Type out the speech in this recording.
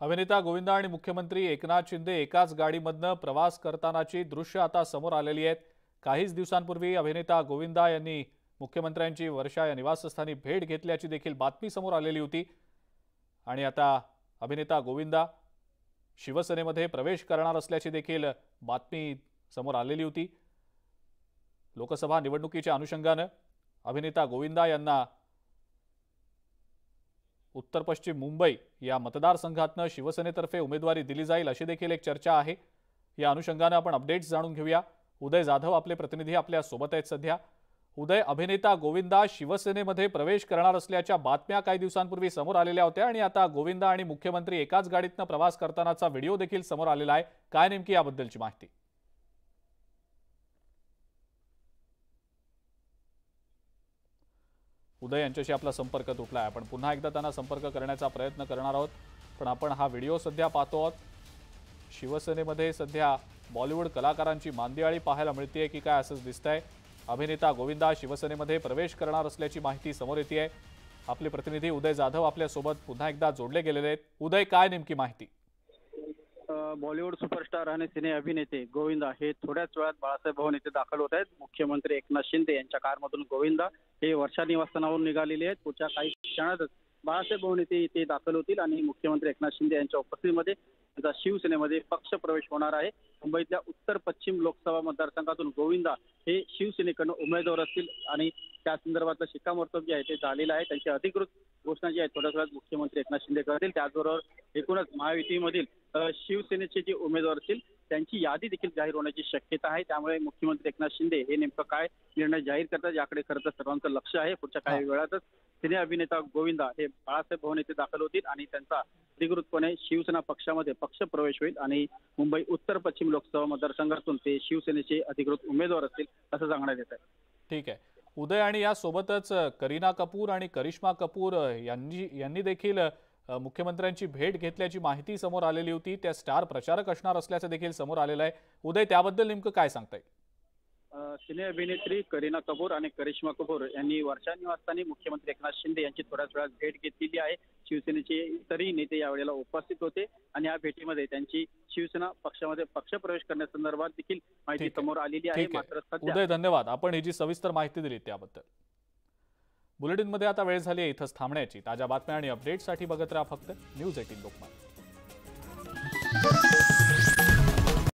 अभिनेता गोविंदा आणि मुख्यमंत्री एकनाथ शिंदे एकाच गाडीमधनं प्रवास करतानाची दृश्य आता समोर आलेली आहेत. काहीच दिवसांपूर्वी अभिनेता गोविंदा यांनी मुख्यमंत्र्यांची वर्षा या निवासस्थानी भेट घेतल्याची देखील बातमी समोर आलेली होती. आणि आता अभिनेता गोविंदा शिवसेनेमध्ये प्रवेश करणार असल्याची देखील बातमी समोर आलेली होती. लोकसभा निवडणुकीच्या अनुषंगानं अभिनेता गोविंदा यांना उत्तर पश्चिम मुंबई या मतदारसंघातनं शिवसेनेतर्फे उमेदवारी दिली जाईल अशी देखील एक चर्चा आहे. या अनुषंगानं आपण अपडेट्स जाणून घेऊया. उदय जाधव आपले प्रतिनिधी आपल्यासोबत आहेत सध्या. उदय अभिनेता गोविंदा शिवसेनेमध्ये प्रवेश करणार असल्याच्या बातम्या काही दिवसांपूर्वी समोर आलेल्या होत्या आणि आता गोविंदा आणि मुख्यमंत्री एकाच गाडीतनं प्रवास करतानाचा व्हिडिओ देखील समोर आलेला आहे. काय नेमकी याबद्दलची माहिती? उदय यांच्याशी आपला संपर्क तुटला आहे आपण पुन्हा एकदा त्यांना संपर्क करण्याचा प्रयत्न करणार आहोत. पण आपण हा व्हिडिओ सध्या पाहतो आहोत. शिवसेनेमध्ये सध्या बॉलिवूड कलाकारांची मांदियाळी पाहायला मिळते की काय असंच दिसतंय. अभिनेता गोविंदा शिवसेनेमध्ये प्रवेश करणार असल्याची माहिती समोर येते आहे आपले प्रतिनिधी उदय जाधव आपल्यासोबत पुन्हा एकदा जोडले गेलेले आहेत. उदय काय नेमकी माहिती? बॉलिवूड सुपरस्टार आणि सिने अभिनेते गोविंदा हे थोड्याच वेळात बाळासाहेब भवन येथे दाखल होत आहेत. मुख्यमंत्री एकनाथ शिंदे यांच्या कारमधून गोविंदा हे वर्षा निवासस्थानावरून निघालेले आहेत. पुढच्या काही क्षणातच बाळासाहेब भवन येथे इथे दाखल होतील आणि मुख्यमंत्री एकनाथ शिंदे यांच्या उपस्थितीमध्ये त्यांचा शिवसेनेमध्ये पक्ष प्रवेश होणार आहे. मुंबईतल्या उत्तर पश्चिम लोकसभा मतदारसंघातून गोविंदा हे शिवसेनेकडून उमेदवार असतील आणि त्या संदर्भातलं शिक्कामोर्तब जे आहे ते झालेलं आहे. त्यांची अधिकृत घोषणा जी आहे थोड्याच वेळात मुख्यमंत्री एकनाथ शिंदे करतील. त्याचबरोबर एकूणच महायुतीमधील शिवसेनेचे जे उमेदवार असतील त्यांची यादी देखील जाहीर होण्याची शक्यता आहे. त्यामुळे मुख्यमंत्री एकनाथ शिंदे हे नेमकं काय निर्णय जाहीर करतात याकडे खरं तर सर्वांचं लक्ष आहे. पुढच्या काही वेळातच सिने अभिनेता गोविंदा हे बाळासाहेब भवन येथे दाखल होतील आणि त्यांचा अधिकृतपणे शिवसेना पक्षामध्ये पक्ष प्रवेश होईल आणि मुंबई उत्तर पश्चिम लोकसभा मतदारसंघातून ते शिवसेनेचे अधिकृत उमेदवार असतील असं सांगण्यात येत आहे ठीक आहे. उदय आणि यासोबतच करीना कपूर आणि करिश्मा कपूर यांनी यांनी देखील मुख्यमंत्र्यांची भेट घेतल्याची माहिती समोर आलेली होती. त्या स्टार प्रचारक असणार असल्याचं देखील समोर आलेलं आहे. उदय त्याबद्दल नेमकं काय सांगता येईल अ, सिने अभिनेत्री करीना कपूर आणि करिश्मा कपूर यांनी वर्षा निवासस्थानी मुख्यमंत्री एकनाथ शिंदे यांची थोड्याच वेळात भेट घेतलेली आहे. शिवसेनेचे इतरही नेते यावेळेला उपस्थित होते आणि या भेटीमध्ये त्यांची शिवसेना पक्षामध्ये पक्षप्रवेश करण्यासंदर्भात देखील माहिती. समोर आलेली आहे. मात्र उदय धन्यवाद. आपण ही जी सविस्तर माहिती दिली त्याबद्दल. बुलेटिनमध्ये आता वेळ झाली आहे इथंच थांबण्याची. ताज्या बातम्या आणि अपडेट्ससाठी बघत राहा फक्त न्यूज एटीन लोकमत.